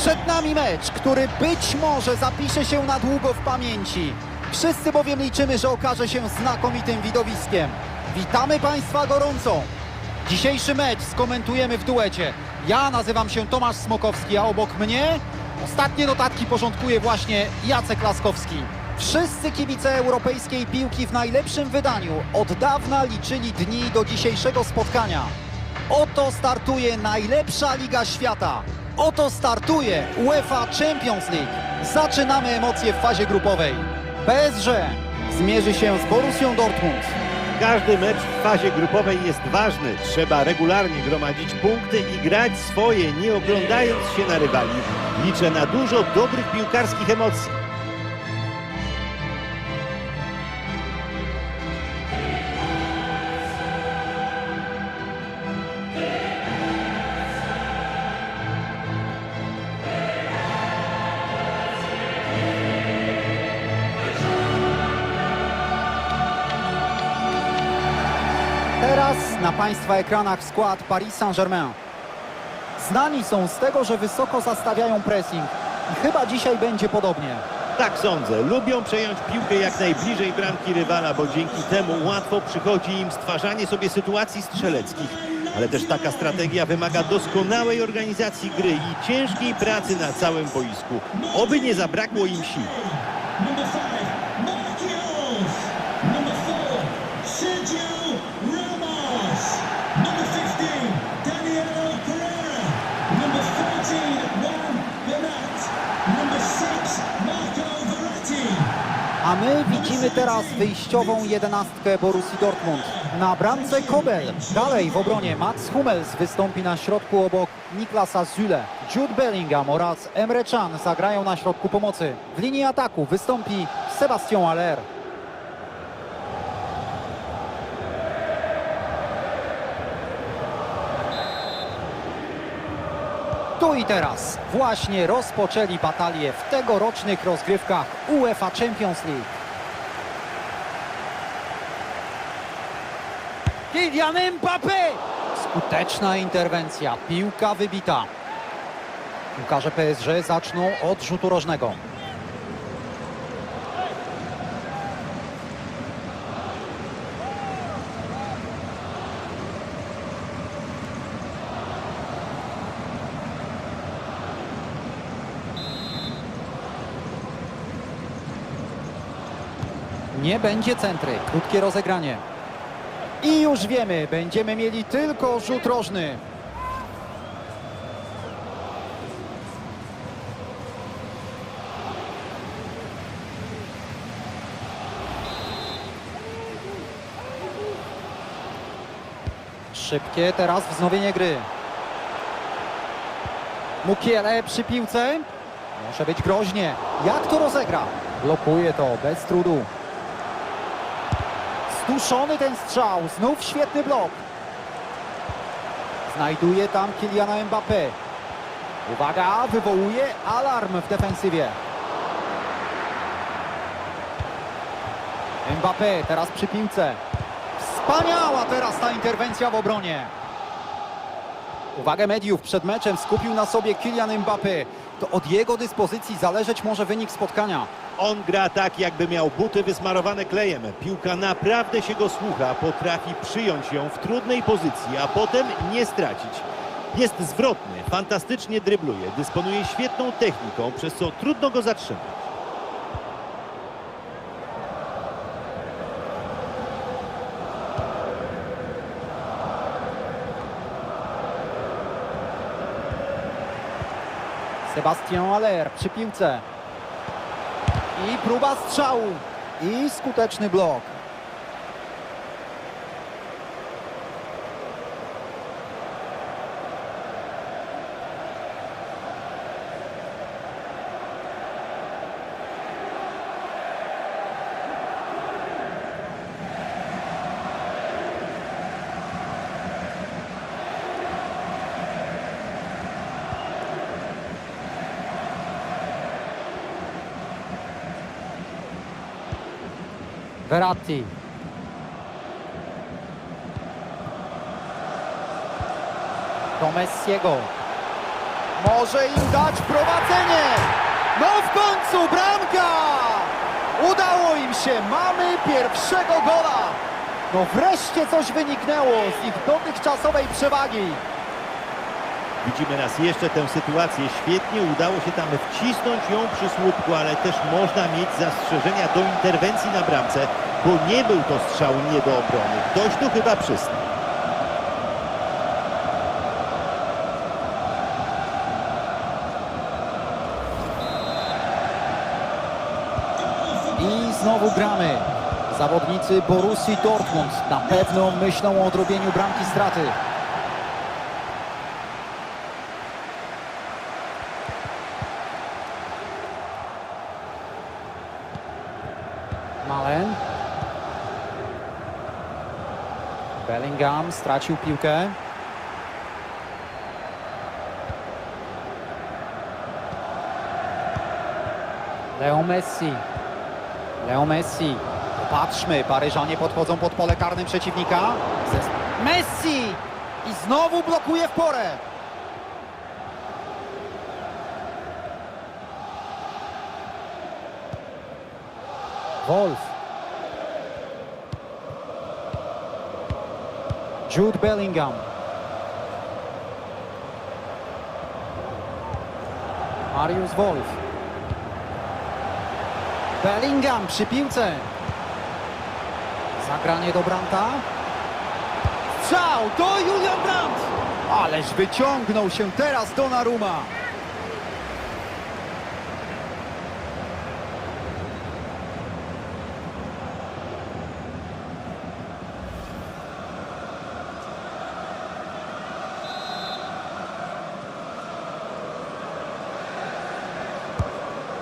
Przed nami mecz, który być może zapisze się na długo w pamięci. Wszyscy bowiem liczymy, że okaże się znakomitym widowiskiem. Witamy Państwa gorąco. Dzisiejszy mecz skomentujemy w duecie. Ja nazywam się Tomasz Smokowski, a obok mnie ostatnie notatki porządkuje właśnie Jacek Laskowski. Wszyscy kibice europejskiej piłki w najlepszym wydaniu od dawna liczyli dni do dzisiejszego spotkania. Oto startuje najlepsza liga świata. Oto startuje UEFA Champions League. Zaczynamy emocje w fazie grupowej. PSG zmierzy się z Borussią Dortmund. Każdy mecz w fazie grupowej jest ważny. Trzeba regularnie gromadzić punkty i grać swoje, nie oglądając się na rywali. Liczę na dużo dobrych piłkarskich emocji. Państwa ekranach skład Paris Saint-Germain. Znani są z tego, że wysoko zastawiają pressing. I chyba dzisiaj będzie podobnie. Tak sądzę. Lubią przejąć piłkę jak najbliżej bramki rywala, bo dzięki temu łatwo przychodzi im stwarzanie sobie sytuacji strzeleckich. Ale też taka strategia wymaga doskonałej organizacji gry i ciężkiej pracy na całym boisku. Oby nie zabrakło im sił. My widzimy teraz wyjściową jedenastkę Borussii Dortmund. Na bramce Kobel. Dalej w obronie Mats Hummels wystąpi na środku obok Niklasa Süle. Jude Bellingham oraz Emre Can zagrają na środku pomocy. W linii ataku wystąpi Sebastian Aller. Tu i teraz właśnie rozpoczęli batalię w tegorocznych rozgrywkach UEFA Champions League. Kylian Mbappé! Skuteczna interwencja, piłka wybita. Piłkarze PSG zaczną od rzutu rożnego. Nie będzie centry, krótkie rozegranie. I już wiemy, będziemy mieli tylko rzut rożny. Szybkie teraz wznowienie gry. Mukiele przy piłce. Może być groźnie. Jak to rozegra? Blokuje to bez trudu. Stuszony ten strzał, znów świetny blok. Znajduje tam Kyliana Mbappé. Uwaga, wywołuje alarm w defensywie. Mbappé teraz przy piłce. Wspaniała teraz ta interwencja w obronie. Uwagę mediów przed meczem skupił na sobie Kylian Mbappé. To od jego dyspozycji zależeć może wynik spotkania. On gra tak, jakby miał buty wysmarowane klejem. Piłka naprawdę się go słucha, potrafi przyjąć ją w trudnej pozycji, a potem nie stracić. Jest zwrotny, fantastycznie drybluje, dysponuje świetną techniką, przez co trudno go zatrzymać. Sebastian Aller przy piłce. I próba strzału. I skuteczny blok. Verratti. Do Messiego. Może im dać prowadzenie. No w końcu bramka! Udało im się. Mamy pierwszego gola. No wreszcie coś wyniknęło z ich dotychczasowej przewagi. Widzimy raz jeszcze tę sytuację. Świetnie udało się tam wcisnąć ją przy słupku, ale też można mieć zastrzeżenia do interwencji na bramce, bo nie był to strzał nie do obrony. Ktoś tu chyba przystał. I znowu gramy. Zawodnicy Borussii Dortmund na pewno myślą o odrobieniu bramki straty. Bellingham stracił piłkę. Leo Messi. Leo Messi. Patrzmy, Paryżanie podchodzą pod pole karne przeciwnika. Messi! I znowu blokuje w porę. Wolf. Jude Bellingham. Marius Wolf. Bellingham przy piłce. Zagranie do Branta. Strzał do Julian Brandt. Ależ wyciągnął się teraz Donnarumma.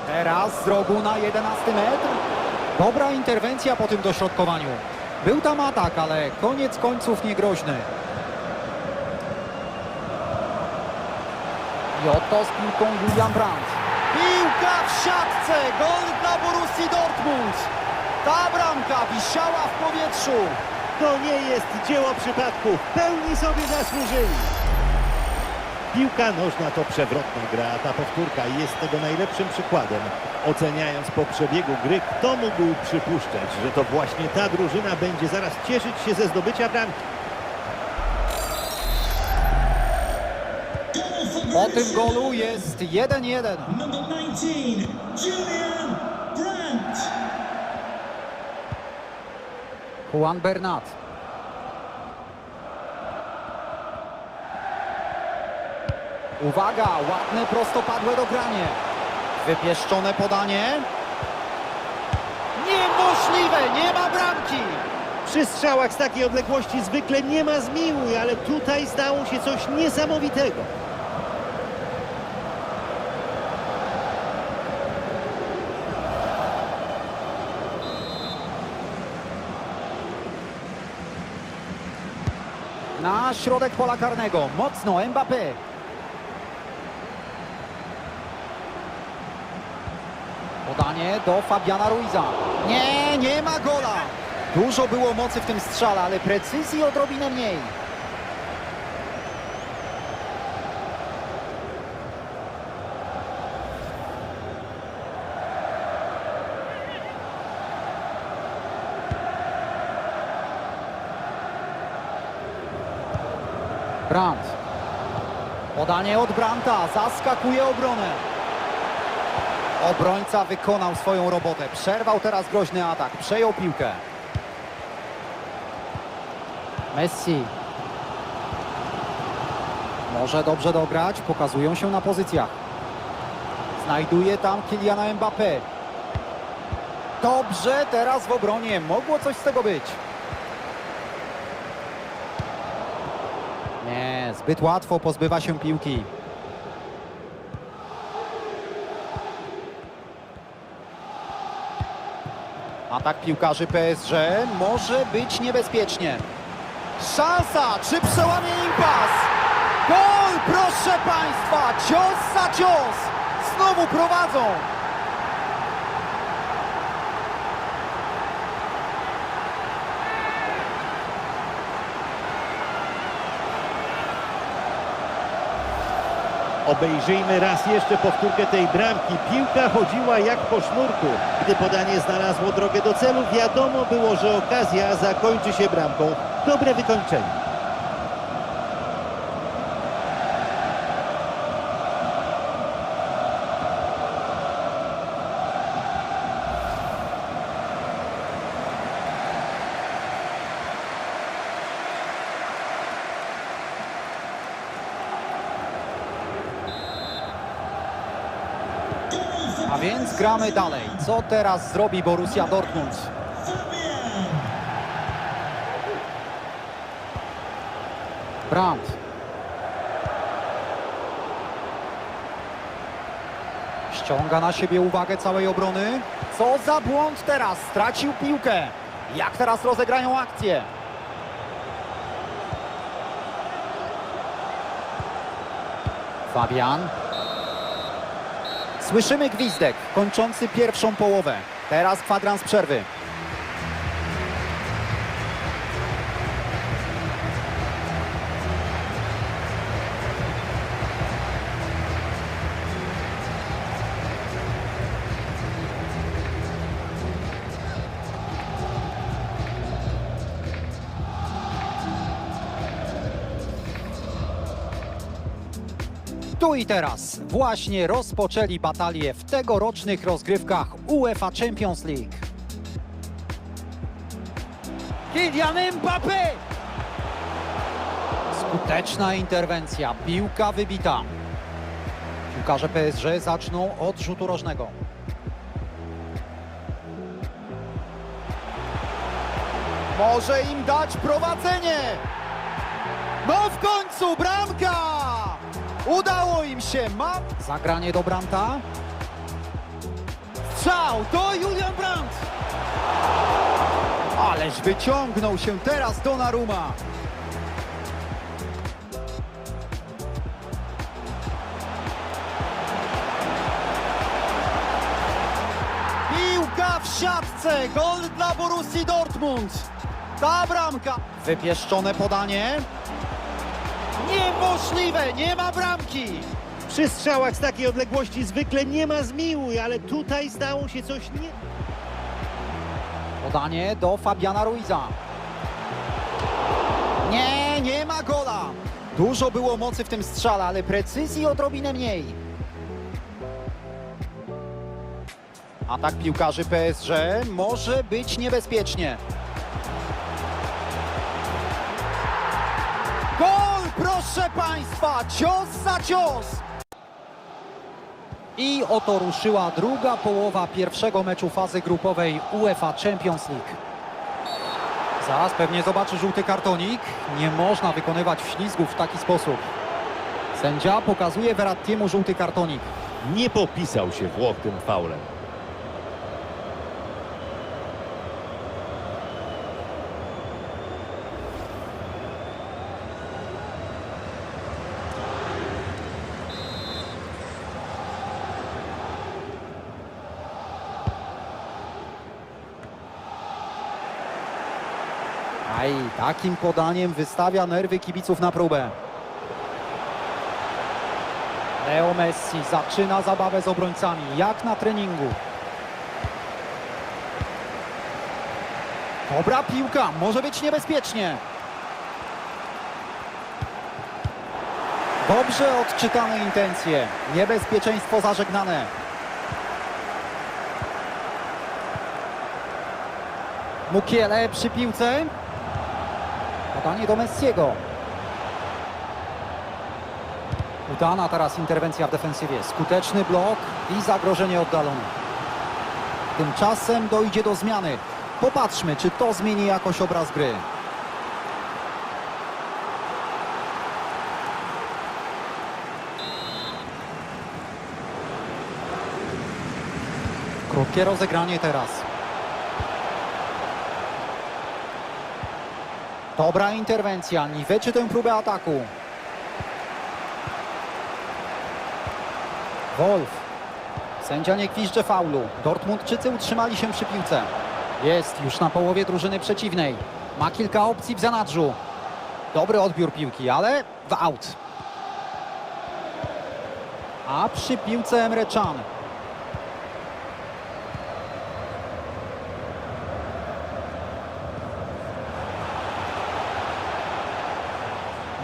Teraz z rogu na 11 metr. Dobra interwencja po tym dośrodkowaniu. Był tam atak, ale koniec końców niegroźny. I oto z piłką Julian Brandt. Piłka w siatce! Gol dla Borussii Dortmund! Ta bramka wisiała w powietrzu. To nie jest dzieło przypadku. Pełni sobie zasłużyli. Piłka nożna to przewrotna gra, a ta powtórka jest tego najlepszym przykładem. Oceniając po przebiegu gry, kto mógł przypuszczać, że to właśnie ta drużyna będzie zaraz cieszyć się ze zdobycia bramki. Po tym golu jest 1-1. Number 19, Julian Brandt. Juan Bernat. Uwaga, ładne prostopadłe dogranie. Wypieszczone podanie. Niemożliwe, nie ma bramki. Przy strzałach z takiej odległości zwykle nie ma zmiłuj, ale tutaj stało się coś niesamowitego. Na środek pola karnego, mocno Mbappé. Podanie do Fabiana Ruiza. Nie, nie ma gola. Dużo było mocy w tym strzale, ale precyzji odrobinę mniej. Brandt. Podanie od Branta, zaskakuje obronę. Obrońca wykonał swoją robotę. Przerwał teraz groźny atak, przejął piłkę. Messi. Może dobrze dograć, pokazują się na pozycjach. Znajduje tam Kyliana Mbappé. Dobrze, teraz w obronie. Mogło coś z tego być. Nie, zbyt łatwo pozbywa się piłki. Atak piłkarzy PSG może być niebezpiecznie. Szansa, czy przełamie impas? Gol, proszę Państwa, cios za cios. Znowu prowadzą. Obejrzyjmy raz jeszcze powtórkę tej bramki. Piłka chodziła jak po sznurku. Gdy podanie znalazło drogę do celu, wiadomo było, że okazja zakończy się bramką. Dobre wykończenie. A więc gramy dalej. Co teraz zrobi Borussia Dortmund? Brandt. Ściąga na siebie uwagę całej obrony. Co za błąd teraz? Stracił piłkę. Jak teraz rozegrają akcję? Fabian. Słyszymy gwizdek kończący pierwszą połowę. Teraz kwadrans przerwy. Tu i teraz właśnie rozpoczęli batalię w tegorocznych rozgrywkach UEFA Champions League. Kylian Mbappé! Skuteczna interwencja, piłka wybita. Piłkarze PSG zaczną od rzutu rożnego. Może im dać prowadzenie! No w końcu bramka! Udało im się. Zagranie do Branta. Strzał, to Julian Brandt! Ależ wyciągnął się teraz Donnarumma. Piłka w siatce, gol dla Borussii Dortmund. Ta bramka. Wypieszczone podanie. Niemożliwe, nie ma bramki. Przy strzałach z takiej odległości zwykle nie ma zmiłuj, ale tutaj stało się coś nie... Podanie do Fabiana Ruiza. Nie, nie ma gola. Dużo było mocy w tym strzale, ale precyzji odrobinę mniej. Atak piłkarzy PSG może być niebezpiecznie. Proszę Państwa! Cios za cios! I oto ruszyła druga połowa pierwszego meczu fazy grupowej UEFA Champions League. Zaraz pewnie zobaczy żółty kartonik. Nie można wykonywać ślizgów w taki sposób. Sędzia pokazuje Verrattiemu żółty kartonik. Nie popisał się Włoch tym faulem. Aj, takim podaniem wystawia nerwy kibiców na próbę. Leo Messi zaczyna zabawę z obrońcami, jak na treningu. Dobra piłka, może być niebezpiecznie. Dobrze odczytane intencje, niebezpieczeństwo zażegnane. Mukiele przy piłce. Podanie do Messiego. Udana teraz interwencja w defensywie. Skuteczny blok i zagrożenie oddalone. Tymczasem dojdzie do zmiany. Popatrzmy, czy to zmieni jakoś obraz gry. Krótkie rozegranie teraz. Dobra interwencja, niweczy tę próbę ataku. Wolf. Sędzia nie gwizdże faulu. Dortmundczycy utrzymali się przy piłce. Jest już na połowie drużyny przeciwnej. Ma kilka opcji w zanadrzu. Dobry odbiór piłki, ale w aut. A przy piłce Emre Can.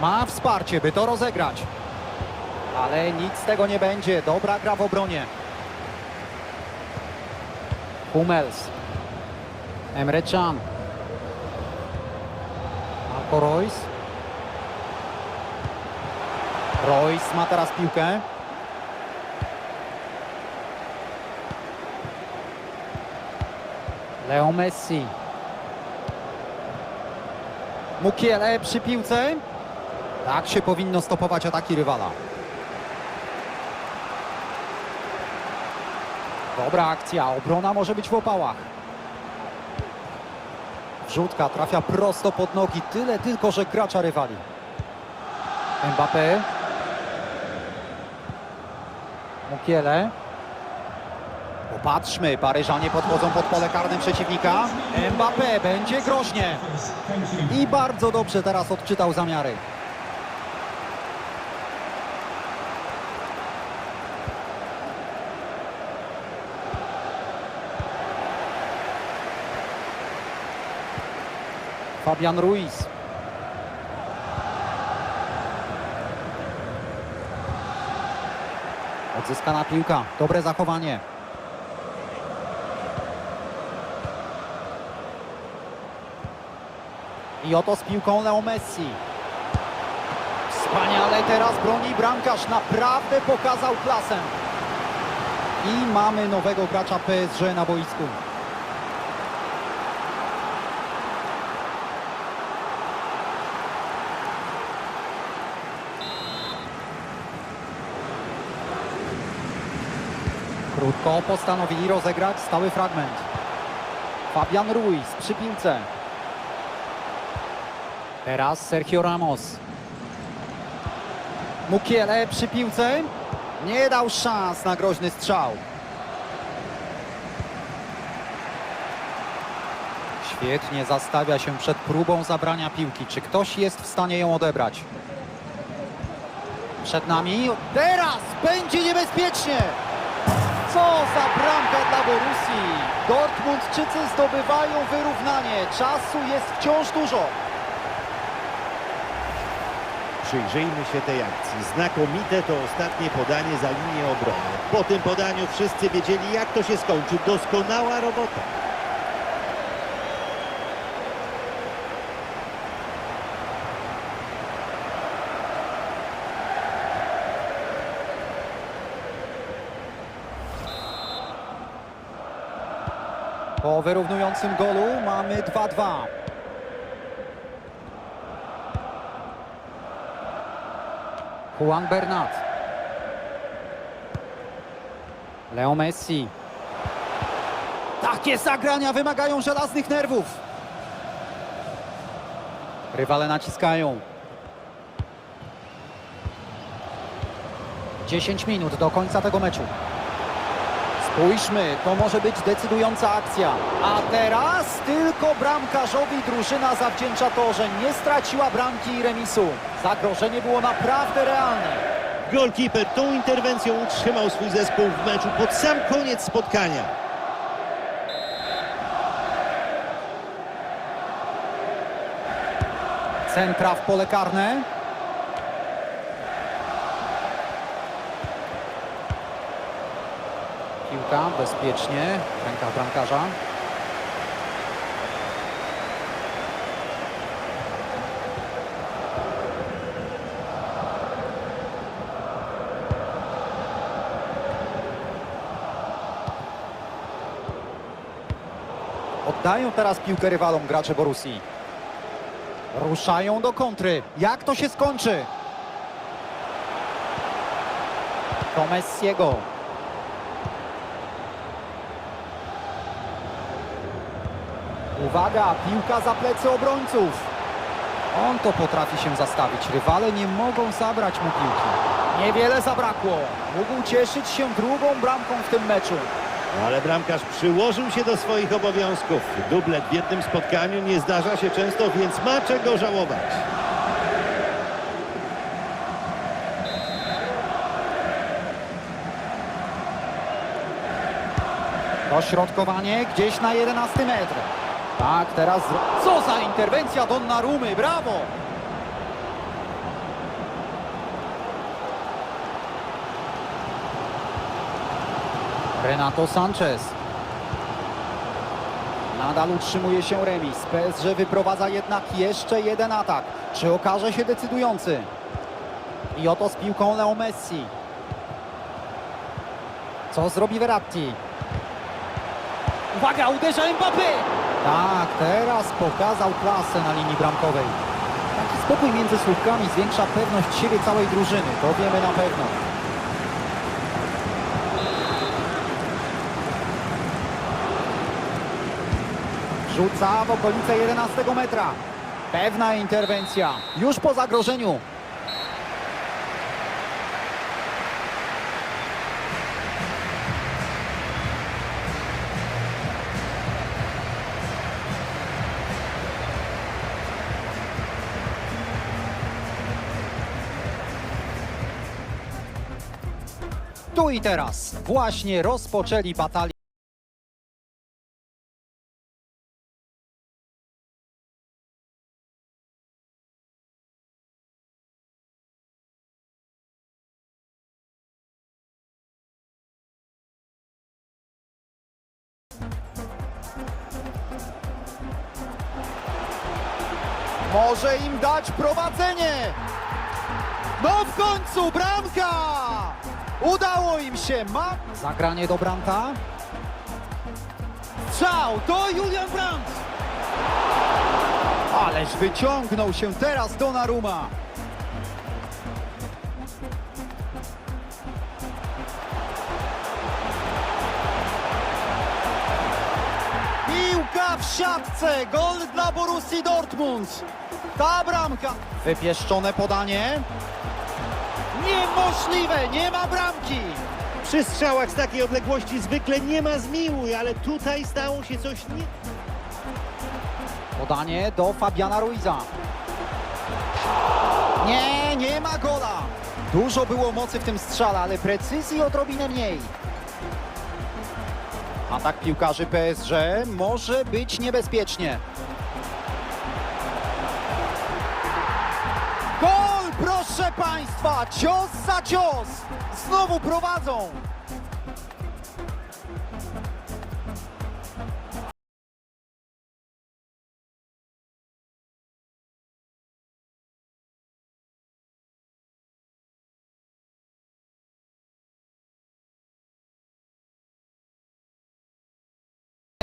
Ma wsparcie, by to rozegrać. Ale nic z tego nie będzie. Dobra gra w obronie. Hummels. Emre Can. Marco Reus. Reus ma teraz piłkę. Leo Messi. Mukiele przy piłce. Tak się powinno stopować ataki rywala. Dobra akcja, obrona może być w opałach. Wrzutka trafia prosto pod nogi, tyle tylko, że gracza rywali. Mbappé. Mukiele. Popatrzmy, Paryżanie podchodzą pod pole karne przeciwnika. Mbappé będzie groźnie. I bardzo dobrze teraz odczytał zamiary. Fabian Ruiz. Odzyskana piłka. Dobre zachowanie. I oto z piłką Leo Messi. Wspaniale teraz broni bramkarz. Naprawdę pokazał klasę. I mamy nowego gracza PSG na boisku. Krótko postanowili rozegrać stały fragment. Fabian Ruiz przy piłce. Teraz Sergio Ramos. Mukiele przy piłce. Nie dał szans na groźny strzał. Świetnie zastawia się przed próbą zabrania piłki. Czy ktoś jest w stanie ją odebrać? Przed nami. Teraz będzie niebezpiecznie. Co za bramka dla Borussii. Dortmundczycy zdobywają wyrównanie. Czasu jest wciąż dużo. Przyjrzyjmy się tej akcji. Znakomite to ostatnie podanie za linię obrony. Po tym podaniu wszyscy wiedzieli, jak to się skończy. Doskonała robota. Po wyrównującym golu mamy 2-2. Juan Bernat. Leo Messi. Takie zagrania wymagają żelaznych nerwów. Rywale naciskają. 10 minut do końca tego meczu. Spójrzmy, to może być decydująca akcja. A teraz tylko bramkarzowi drużyna zawdzięcza to, że nie straciła bramki i remisu. Zagrożenie było naprawdę realne. Golkiper tą interwencją utrzymał swój zespół w meczu pod sam koniec spotkania. Centra w pole karne. Piłka bezpiecznie w rękach bramkarza. Oddają teraz piłkę rywalom gracze Borussii. Ruszają do kontry. Jak to się skończy? To Uwaga, piłka za plecy obrońców. On to potrafi się zastawić. Rywale nie mogą zabrać mu piłki. Niewiele zabrakło. Mógł cieszyć się drugą bramką w tym meczu. Ale bramkarz przyłożył się do swoich obowiązków. Dublet w jednym spotkaniu nie zdarza się często, więc ma czego żałować. Dośrodkowanie gdzieś na 11 metr. Tak, teraz... Co za interwencja Donnarumy, brawo! Renato Sanchez. Nadal utrzymuje się remis. PSG wyprowadza jednak jeszcze jeden atak. Czy okaże się decydujący? I oto z piłką Leo Messi. Co zrobi Verratti? Uwaga, uderza Mbappé! Tak, teraz pokazał klasę na linii bramkowej. Taki spokój między słupkami zwiększa pewność siebie całej drużyny. To wiemy na pewno. Rzuca w okolice 11 metra. Pewna interwencja. Już po zagrożeniu. Tu i teraz właśnie rozpoczęli batalię. Może im dać prowadzenie. No w końcu bramka! Udało im się. Ma zagranie do Branta. Strzał to Julian Brandt. Ależ wyciągnął się teraz Donnarumma. Piłka w siatce, gol dla Borussii Dortmund. Ta bramka. Wypieszczone podanie. Niemożliwe, nie ma bramki. Przy strzałach z takiej odległości zwykle nie ma zmiłuj, ale tutaj stało się coś nie... Podanie do Fabiana Ruiza. Nie, nie ma gola. Dużo było mocy w tym strzale, ale precyzji odrobinę mniej. Atak piłkarzy PSG może być niebezpiecznie. Gol, proszę Państwa! Cios za cios! Znowu prowadzą!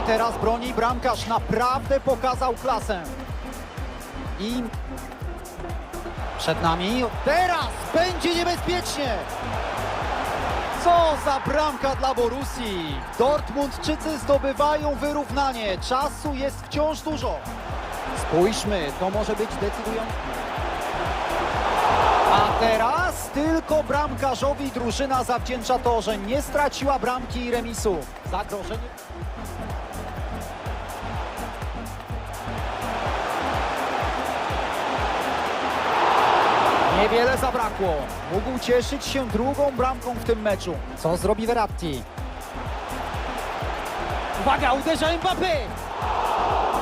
Teraz broni bramkarz, naprawdę pokazał klasę. I przed nami, teraz będzie niebezpiecznie. Co za bramka dla Borussii. Dortmundczycy zdobywają wyrównanie. Czasu jest wciąż dużo. Spójrzmy, to może być decydujące. A teraz tylko bramkarzowi drużyna zawdzięcza to, że nie straciła bramki i remisu. Zagrożenie. Niewiele zabrakło. Mógł cieszyć się drugą bramką w tym meczu. Co zrobi Verratti? Uwaga, uderza Mbappé!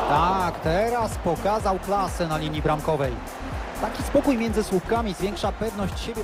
Tak, teraz pokazał klasę na linii bramkowej. Taki spokój między słupkami zwiększa pewność siebie.